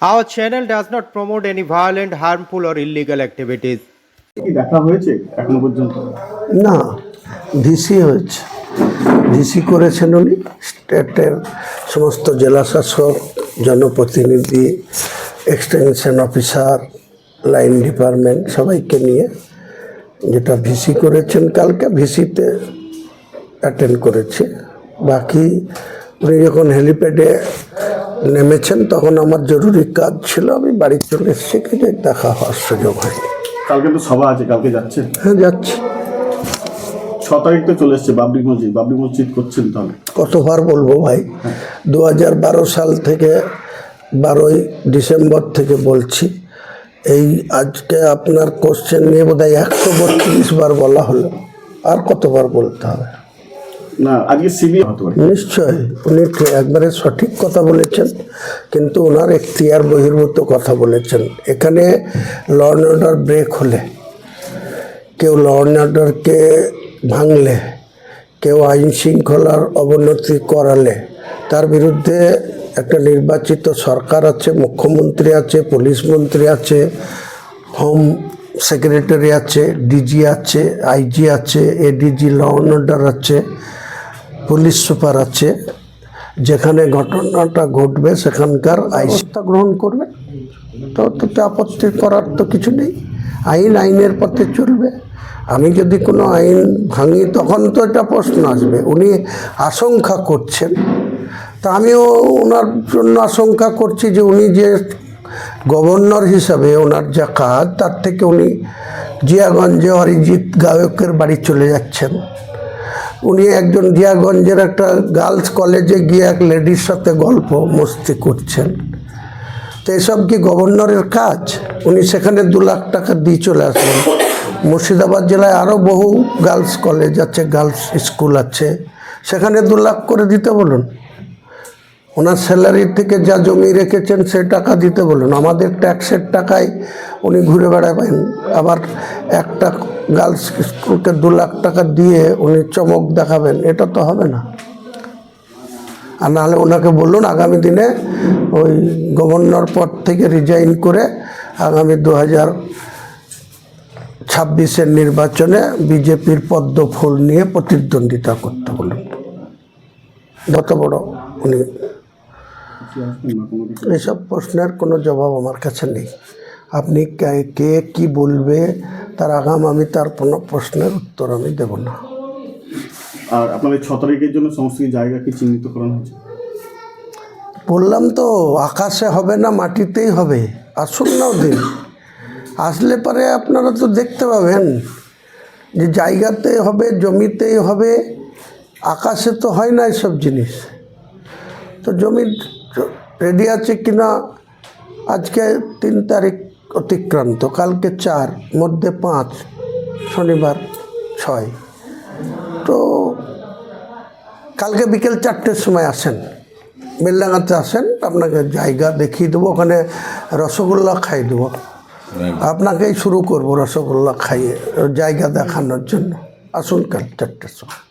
Our channel does not promote any violent, harmful, or illegal activities. কি দেখা হয়েছে এখনও পর্যন্ত? না ভিসি হয়েছে। ভিসি করেছেন উনি। স্টেটের সমস্ত জেলা শাসক জনপ্রতিনিধি এক্সটেনশন অফিসার লাইন ডিপার্টমেন্ট সবাইকে নিয়ে যেটা ভিসি করেছেন কালকে ভিসিতে অ্যাটেন্ড করেছে। বাকি উনি যখন হেলিপ্যাডে নেমেছেন তখন আমার জরুরি কাজ ছিল আমি বাড়ি চলে এসেছি কিন্তু দেখা হওয়ার সুযোগ হয়নি। কালকে তো সভা আছে কালকে যাচ্ছে হ্যাঁ যাচ্ছি। ছ তারিখ তো চলে এসছে বাবরি মসজিদ বাবরি মসজিদ করছেন তাহলে? কতবার বলব ভাই? দু হাজার বারো সাল থেকে বারোই ডিসেম্বর থেকে বলছি এই আজকে আপনার কোশ্চেন নিয়ে বোধ হয় একশো বত্রিশ বার বলা হলো। আর কতবার বলতে হবে? নিশ্চয়, উনি একবারে সঠিক কথা বলেছেন, কিন্তু ওনার এখতিয়ার বহির্ভূত কথা বলেছেন। এখানে ল অ্যান্ড অর্ডার ব্রেক হলে, কেউ ল অ্যান্ড অর্ডারকে ভাঙলে, কেউ আইন শৃঙ্খলার অবনতি করালে, তার বিরুদ্ধে একটা নির্বাচিত সরকার আছে, মুখ্যমন্ত্রী আছে, পুলিশ মন্ত্রী আছে, হোম সেক্রেটারি আছে, ডিজি আছে, আইজি আছে, এডিজি ল অ্যান্ড অর্ডার আছে। পুলিশ সুপার আছে, যেখানে ঘটনাটা ঘটবে সেখানকার আইনটা গ্রহণ করবে। তো তাতে আপত্তি করার তো কিছু নেই। আইন, আইনের পথে চলবে। আমি যদি কোনো আইন ভাঙি, তখন তো এটা প্রশ্ন আসবে, উনি আশঙ্কা করছেন। তা আমিও ওনার জন্য আশঙ্কা করছি যে উনি যে গভর্নর হিসাবে ওনার যা কাজ, তার থেকে উনি জিয়াগঞ্জে অরিজিৎ গায়কের বাড়ি চলে যাচ্ছেন। উনি একজন জিয়াগঞ্জের একটা গার্লস কলেজে গিয়ে এক লেডির সাথে গল্প মস্তি করছেন। তো এসব কি গভর্নরের কাজ? উনি সেখানে দু লাখ টাকা দিয়ে চলে আসবেন মুর্শিদাবাদ জেলায় আরও বহু গার্লস কলেজ আছে, গার্লস স্কুল আছে। সেখানে দু লাখ করে দিতে বলুন। ওনার স্যালারি থেকে যা জমি রেখেছেন সে টাকা দিতে বলুন। আমাদের ট্যাক্সের টাকায় উনি ঘুরে বেড়াবেন। আবার একটা গার্লস স্কুলকে দু লাখ টাকা দিয়ে উনি চমক দেখাবেন এটা তো হবে না। আর নাহলে ওনাকে বলুন আগামী দিনে ওই গভর্নর পদ থেকে রিজাইন করে আগামী দু হাজার ছাব্বিশের নির্বাচনে বিজেপির পদ্ম ফুল নিয়ে প্রতিদ্বন্দ্বিতা করতে বলুন। যত বড় উনি। এসব প্রশ্নের কোনো জবাব আমার কাছে নেই। আপনি কে কে বলবে তার আগাম আমি তার কোনো প্রশ্নের উত্তর আমি দেব না। আর আপনাদের ছ তারিখের জন্য সমস্ত জায়গা কি চিহ্নিত করানো হয়েছে? বললাম তো আকাশে হবে না মাটিতেই হবে। আসুন না ওদিন আসলে পরে আপনারা তো দেখতে পাবেন যে জায়গাতে হবে জমিতেই হবে আকাশে তো হয় না এসব জিনিস। তো জমি রেডি আছে কিনা আজকে তিন তারিখ অতিক্রান্ত। কালকে চার, মধ্যে পাঁচ, শনিবার ছয়। তো কালকে বিকেল চারটের সময় আসেন। বেলডাঙাতে আসেন, আপনাকে জায়গা দেখিয়ে দেবো, ওখানে রসগোল্লা খাই দেবো। আপনাকেই শুরু করব রসগোল্লা খাইয়ে, জায়গা দেখানোর জন্য। আসুন কাল চারটের সময়।